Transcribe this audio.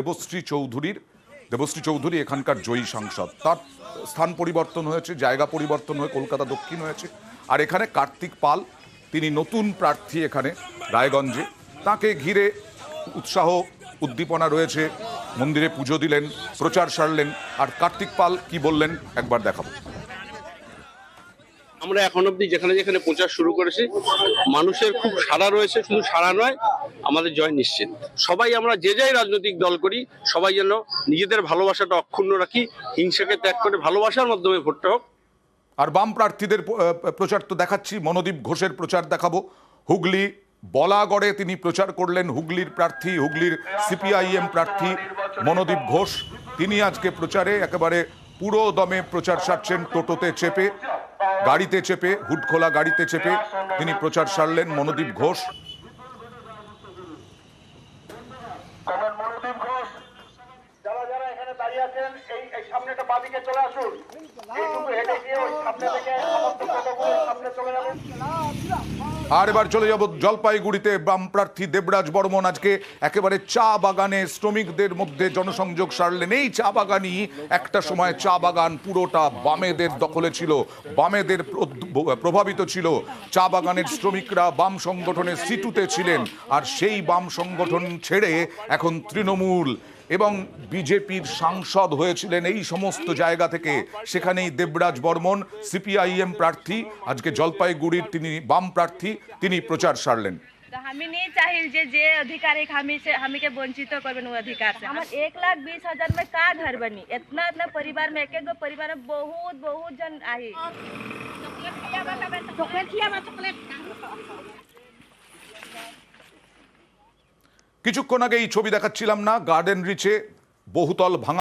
দেবশ্রী চৌধুরীর, দেবশ্রী চৌধুরী এখানকার জয়ী সাংসদ। তার স্থান পরিবর্তন হয়েছে, জায়গা পরিবর্তন হয়ে কলকাতা দক্ষিণ হয়েছে। আর এখানে কার্তিক পাল, তিনি নতুন প্রার্থী এখানে রায়গঞ্জে। তাকে ঘিরে উৎসাহ, উদ্দীপনা রয়েছে, মন্দিরে পুজো দিলেন, প্রচার সারলেন। আর কার্তিক পাল কি বললেন একবার দেখাবো। আমরা এখন অব্দি যেখানে যেখানে প্রচার শুরু করেছি, মানুষের খুব সাড়া রয়েছে, শুধু সাড়া নয়, আমাদের জয় নিশ্চিত। সবাই আমরা যে যাই রাজনৈতিক দল করি, সবাই যেন নিজেদের ভালোবাসাটা অক্ষুণ্ণ রাখি, হিংসাকে ত্যাগ করে ভালোবাসার মাধ্যমে ভোটটা হোক। আর বাম প্রার্থীদের প্রচার তো দেখাচ্ছি, মনোদীপ ঘোষের প্রচার দেখাবো। হুগলি, বলাগড়ে তিনি প্রচার করলেন, হুগলির প্রার্থী, হুগলির সিপিআইএম প্রার্থী মনোদীপ ঘোষ। তিনি আজকে প্রচারে একেবারে পুরো দমে প্রচার সারছেন, টোটোতে চেপে। গাড়িতে চেপে হুটখোলা গাড়িতে চেপে তিনি প্রচার সারলেন মনোদীপ ঘোষ। চলে আসুন। আর এবার চলে যাব জলপাইগুড়িতে। বাম প্রার্থী দেবরাজ বর্মন আজকে একেবারে চা বাগানে শ্রমিকদের মধ্যে জনসংযোগ সারলেন। এই চা বাগানই একটা সময় চা বাগান পুরোটা বামেদের দখলে ছিল, বামেদের প্রভাবিত ছিল। চা বাগানের শ্রমিকরা বাম সংগঠনের সিটুতে ছিলেন, আর সেই বাম সংগঠন ছেড়ে এখন তৃণমূল। এবং বিজেপির সাংসদ হয়েছিলেন এই সমস্ত জায়গা থেকে সেখানেই দেবরাজ বর্মন সিপিআইএম প্রার্থী আজকে জলপাইগুড়ির তিনি বাম প্রার্থী তিনি প্রচার সারলেন तो हमें नहीं चाहिए जे जे अधिकार एक हमी से हमी के वंचित करबे उ अधिकार से हमर एक लाख बीस हजार में का घर बनी इतना इतना परिवार में एक एक गो परिवार में बहुत बहुत जन आई কিছুক্ষণ আগে এই ছবি দেখাচ্ছিলাম না গার্ডেন রিচে বহুতল ভাঙা